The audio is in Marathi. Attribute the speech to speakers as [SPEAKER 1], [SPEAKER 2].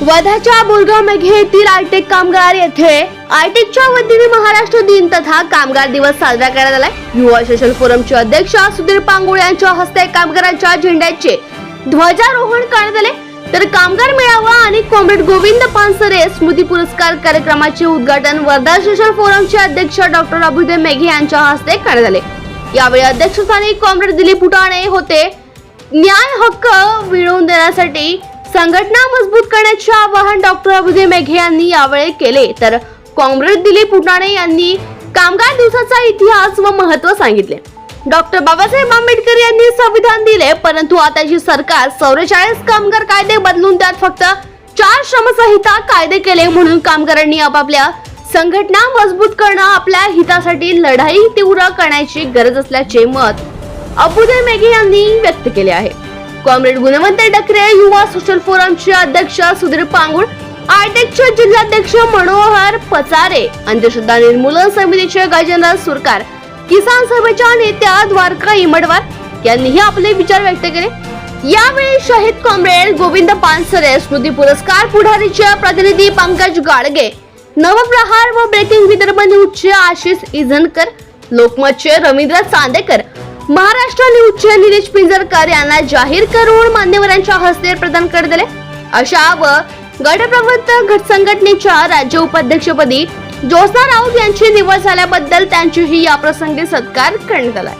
[SPEAKER 1] वर्ध्याच्या बोरगाव मेघे येथील आयटेक कामगार येथे आयटेकच्या वतीने महाराष्ट्र दिन तथा कामगार दिवस साजरा करण्यात आलाय. युवा सोशल फोरमचे अध्यक्ष सुधीर पांगुळे यांच्या हस्ते कामगारांच्या झेंड्याचे ध्वजारोहण करण्यात आले. तर कामगार मेळावा आणि कॉम्रेड गोविंद पानसरे स्मृती पुरस्कार कार्यक्रमाचे उद्घाटन वर्धा सोशल फोरमचे अध्यक्ष डॉक्टर अभ्युदय मेघे यांच्या हस्ते करण्यात आले. यावेळी अध्यक्षस्थानी कॉम्रेड दिलीप उटाणे होते. न्याय हक्क मिळवून देण्यासाठी संघटना मजबूत करण्याचे आवाहन डॉक्टर अभिजय मेघे यांनी यावेळी केले. तर काँग्रेस दिलीप उटाणे यांनी कामगार दिवसाचा इतिहास व महत्त्व सांगितले. डॉक्टर बाबासाहेब आंबेडकर यांनी संविधान दिले परंतु आताची सरकार चौवेचाळीस कामगार कायदे बदलून त्यात फक्त चार श्रमसंहिता कायदे केले म्हणून कामगारांनी आपापल्या संघटना मजबूत करणं आपल्या हितासाठी लढाई तीव्र करण्याची गरज असल्याचे मत अबुदय मेघे यांनी व्यक्त केले आहे. कॉम्रेड गुणवंत डकरे युवा सोशल फोरमचे अध्यक्ष सुधीर पांगुळ आयटेकचे जिल्हाध्यक्ष मनोहर पचारे अंधश्रद्धा निर्मूलन समितीचे गजेंद्र सुरकार किसान सभेच्या नेत्या द्वारका इमडवार यांनीही आपले विचार व्यक्त केले. यावेळी शहीद कॉम्रेड गोविंद पानसरे स्मृती पुरस्कार पुढारीचे प्रतिनिधी पंकज गाडगे नवप्रहार व ब्रेकिंग विदर्भ न्यूजचे आशिष इझनकर लोकमतचे रवींद्र चांदेकर महाराष्ट्र न्यूजचे निलेश पिंजरकर यांना जाहीर करून मान्यवरांच्या हस्ते प्रदान करण्यात आले. अशा व गटप्रवर्तक गट संघटनेच्या राज्य उपाध्यक्षपदी ज्योत्ना राऊत यांची निवड झाल्याबद्दल त्यांचीही याप्रसंगी सत्कार करण्यात आला